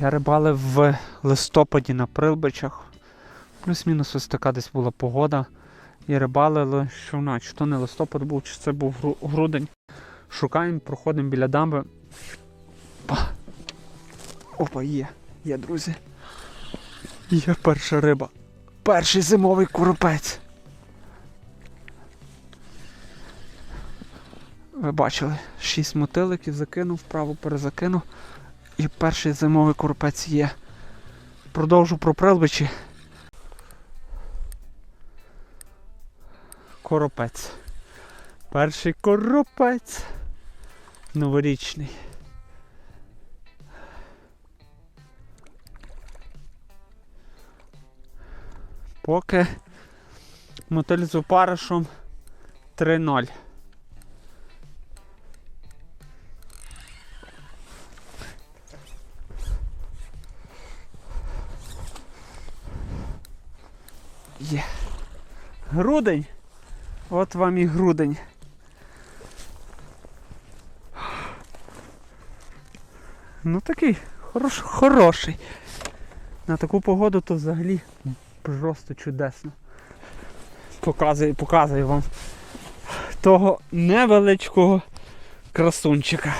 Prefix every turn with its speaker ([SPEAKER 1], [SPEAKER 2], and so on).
[SPEAKER 1] Я рибалив в листопаді на Прилбичах. Плюс-мінус ось така десь була погода. І рибалили, що вона, чи то не листопад був, чи це був грудень. Шукаємо, проходимо біля дамби. Па. Опа, є, є, друзі. Є перша риба. Перший зимовий коропець. Ви бачили, шість мотиликів закинув, вправо перезакинув. І перший зимовий коропець є. Продовжу про прилбичі. Коропець. Перший коропець. Новорічний. Поки мотиль з опаришем 3-0. Є. Грудень. От вам і грудень. Ну такий хорош, хороший. На таку погоду то взагалі просто чудесно. Показую, показую вам того невеличкого красунчика.